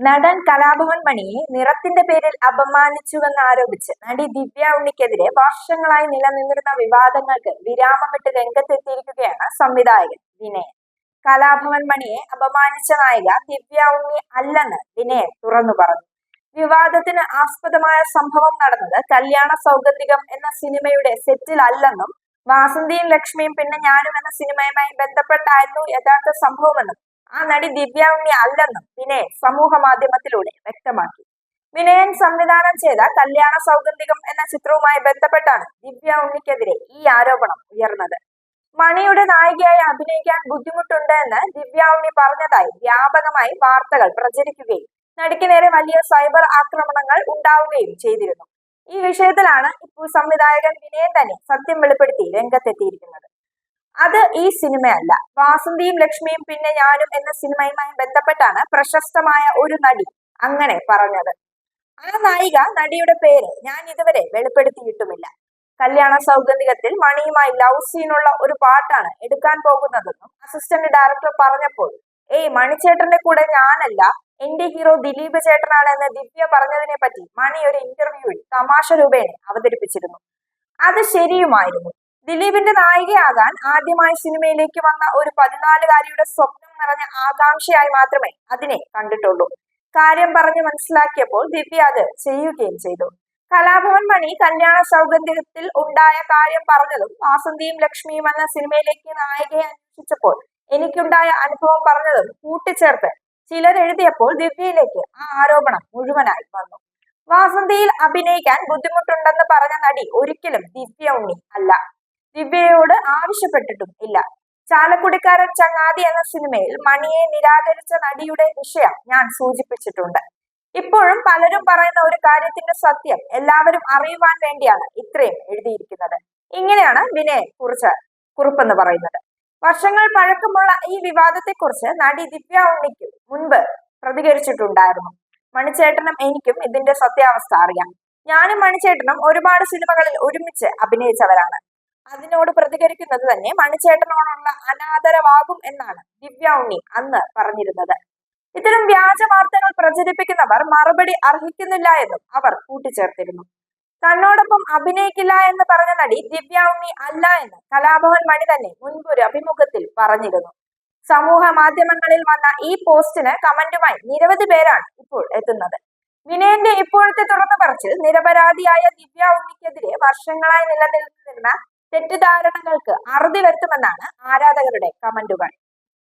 നടൻ കലാഭവൻ മണിയെ നിറത്തിന്റെ പേരിൽ അപമാനിച്ചുവെന്ന് ആരോപിച്ച് നടി ദിവ്യ ഉണ്ണിക്കെതിരെ വർഷങ്ങളായി നിലനിന്നിരുന്ന വിവാദങ്ങൾക്ക് വിരാമമിട്ട് രംഗത്തെത്തിയിരിക്കുകയാണ് സംവിധായകൻ വിനയൻ. കലാഭവൻ മണിയെ അപമാനിച്ച നായിക ദിവ്യ ഉണ്ണി അല്ലെന്ന് വിനയൻ തുറന്നു പറഞ്ഞു. വിവാദത്തിന് ആസ്പദമായ സംഭവം നടന്നത് കല്യാണ സൗഗന്ധികം എന്ന സിനിമയുടെ സെറ്റിൽ അല്ലെന്നും വാസന്തിയും ലക്ഷ്മിയും പിന്നെ ഞാനും എന്ന സിനിമയുമായി ബന്ധപ്പെട്ടായിരുന്നു യഥാർത്ഥ സംഭവമെന്നും ആ നടി ദിവ്യ ഉണ്ണി അല്ലെന്നും വിനയൻ സമൂഹ മാധ്യമത്തിലൂടെ വ്യക്തമാക്കി. വിനയൻ സംവിധാനം ചെയ്ത കല്യാണ സൗഗന്ധികം എന്ന ചിത്രവുമായി ബന്ധപ്പെട്ടാണ് ദിവ്യ ഉണ്ണിക്കെതിരെ ഈ ആരോപണം ഉയർന്നത്. മണിയുടെ നായികയായി അഭിനയിക്കാൻ ബുദ്ധിമുട്ടുണ്ട് എന്ന് ദിവ്യ ഉണ്ണി പറഞ്ഞതായി വ്യാപകമായി വാർത്തകൾ പ്രചരിക്കുകയും നടിക്ക് നേരെ വലിയ സൈബർ ആക്രമണങ്ങൾ ഉണ്ടാവുകയും ചെയ്തിരുന്നു. ഈ വിഷയത്തിലാണ് ഇപ്പോൾ സംവിധായകൻ വിനയൻ തന്നെ സത്യം വെളിപ്പെടുത്തി രംഗത്തെത്തിയിരിക്കുന്നത്. അത് ഈ സിനിമയല്ല. വാസന്തിയും ലക്ഷ്മിയും പിന്നെ ഞാനും എന്ന സിനിമയുമായി ബന്ധപ്പെട്ടാണ് പ്രശസ്തമായ ഒരു നടി അങ്ങനെ പറഞ്ഞത്. ആ നായിക നടിയുടെ പേര് ഞാൻ ഇതുവരെ വെളിപ്പെടുത്തിയിട്ടുമില്ല. കല്യാണ സൗഗന്ധികത്തിൽ മണിയുമായി ലവ് സീനുള്ള ഒരു പാട്ടാണ് എടുക്കാൻ പോകുന്നതെന്നും അസിസ്റ്റന്റ് ഡയറക്ടർ പറഞ്ഞപ്പോൾ ഏയ് മണിച്ചേട്ടന്റെ കൂടെ ഞാനല്ല എന്റെ ഹീറോ ദിലീപ് ചേട്ടനാണ് എന്ന് ദിവ്യ പറഞ്ഞതിനെ പറ്റി മണി ഒരു ഇന്റർവ്യൂവിൽ തമാശ രൂപേണ അവതരിപ്പിച്ചിരുന്നു. അത് ശരിയുമായിരുന്നു. ദിലീപിന്റെ നായികയാകാൻ ആദ്യമായി സിനിമയിലേക്ക് വന്ന ഒരു പതിനാലുകാരിയുടെ സ്വപ്നം നിറഞ്ഞ ആകാംക്ഷയായി മാത്രമേ അതിനെ കണ്ടിട്ടുള്ളൂ. കാര്യം പറഞ്ഞ് മനസ്സിലാക്കിയപ്പോൾ ദിവ്യ അത് ചെയ്യുകയും ചെയ്തു. കലാഭവൻ മണി കല്യാണ സൗഗന്ധ്യത്തിൽ ഉണ്ടായ കാര്യം പറഞ്ഞതും വാസന്തിയും ലക്ഷ്മിയും എന്ന സിനിമയിലേക്ക് നായികയെ അന്വേഷിച്ചപ്പോൾ എനിക്കുണ്ടായ അനുഭവം പറഞ്ഞതും കൂട്ടിച്ചേർത്ത് ചിലർ എഴുതിയപ്പോൾ ദിവ്യയിലേക്ക് ആ ആരോപണം മുഴുവനായി വന്നു. വാസന്തിയിൽ അഭിനയിക്കാൻ ബുദ്ധിമുട്ടുണ്ടെന്ന് പറഞ്ഞ നടി ഒരിക്കലും ദിവ്യ ഉണ്ണി അല്ല. ദിവ്യയോട് ആവശ്യപ്പെട്ടിട്ടും ഇല്ല. ചാലക്കുടിക്കാരൻ ചങ്ങാതി എന്ന സിനിമയിൽ മണിയെ നിരാകരിച്ച നടിയുടെ വിഷയം ഞാൻ സൂചിപ്പിച്ചിട്ടുണ്ട്. ഇപ്പോഴും പലരും പറയുന്ന ഒരു കാര്യത്തിന്റെ സത്യം എല്ലാവരും അറിയുവാൻ വേണ്ടിയാണ് ഇത്രയും എഴുതിയിരിക്കുന്നത്. ഇങ്ങനെയാണ് വിനയെ കുറിച്ച് കുറിപ്പെന്ന് പറയുന്നത്. വർഷങ്ങൾ പഴക്കമുള്ള ഈ വിവാദത്തെക്കുറിച്ച് നടി ദിവ്യ ഉണ്ണിക്ക് മുൻപ് പ്രതികരിച്ചിട്ടുണ്ടായിരുന്നു. മണിച്ചേട്ടനും എനിക്കും ഇതിന്റെ സത്യാവസ്ഥ അറിയാം. ഞാനും മണിച്ചേട്ടനും ഒരുപാട് സിനിമകളിൽ ഒരുമിച്ച് അഭിനയിച്ചവരാണ്. അതിനോട് പ്രതികരിക്കുന്നത് തന്നെ മണിച്ചേട്ടനോടുള്ള അനാദരവാകും എന്നാണ് ദിവ്യ ഉണ്ണി അന്ന് പറഞ്ഞിരുന്നത്. ഇത്തരം വ്യാജ വാർത്തകൾ പ്രചരിപ്പിക്കുന്നവർ മറുപടി അർഹിക്കുന്നില്ല എന്നും അവർ കൂട്ടിച്ചേർത്തിരുന്നു. തന്നോടൊപ്പം അഭിനയിക്കില്ല എന്ന് പറഞ്ഞ നടി ദിവ്യ ഉണ്ണി അല്ല എന്ന് കലാഭവൻ മണി തന്നെ മുൻപൊരു അഭിമുഖത്തിൽ പറഞ്ഞിരുന്നു. സമൂഹ മാധ്യമങ്ങളിൽ വന്ന ഈ പോസ്റ്റിന് കമന്റുമായി നിരവധി പേരാണ് ഇപ്പോൾ എത്തുന്നത്. വിനയന്റെ ഇപ്പോഴത്തെ തുറന്നു പറച്ചിൽ നിരപരാധിയായ ദിവ്യ ഉണ്ണിക്കെതിരെ വർഷങ്ങളായി നിലനിൽക്കുന്ന തെറ്റിദ്ധാരണകൾക്ക് അറുതി വരുത്തുമെന്നാണ് ആരാധകരുടെ കമന്റുകൾ.